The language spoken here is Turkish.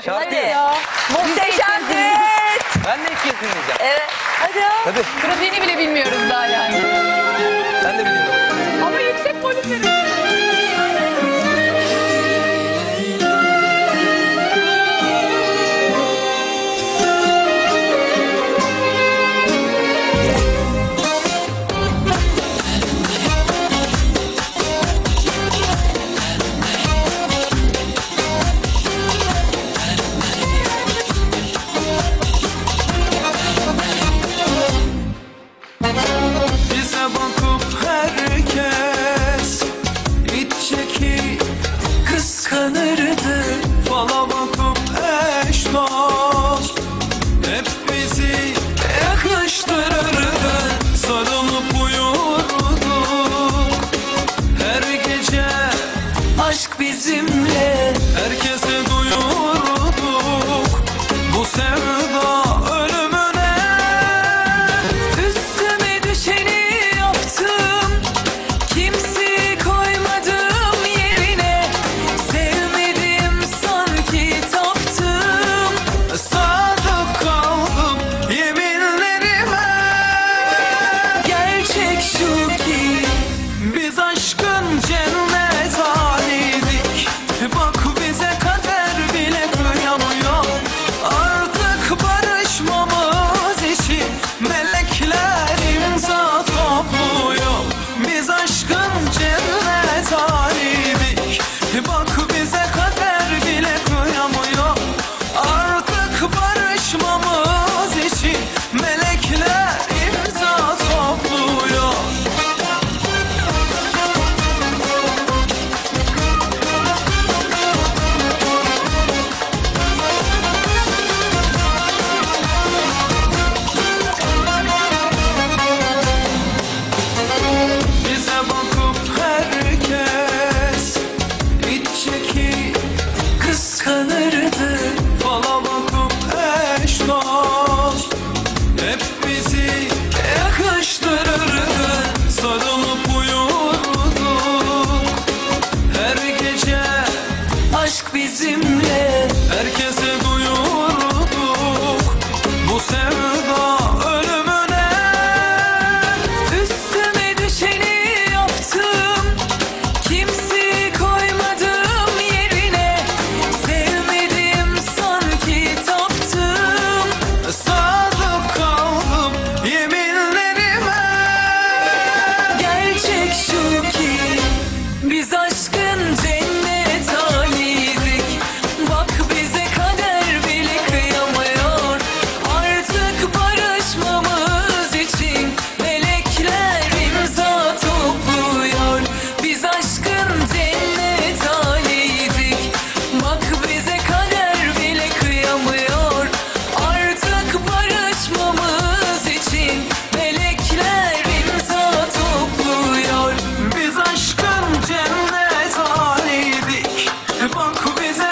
Şarkı. Hadi. Muhteşem Ben de ilk kez dinleyeceğim. Evet. Hadi. Hadi. Trafiğini bile bilmiyoruz daha yani. aşk bizimle. Herkese duyuyor It's in is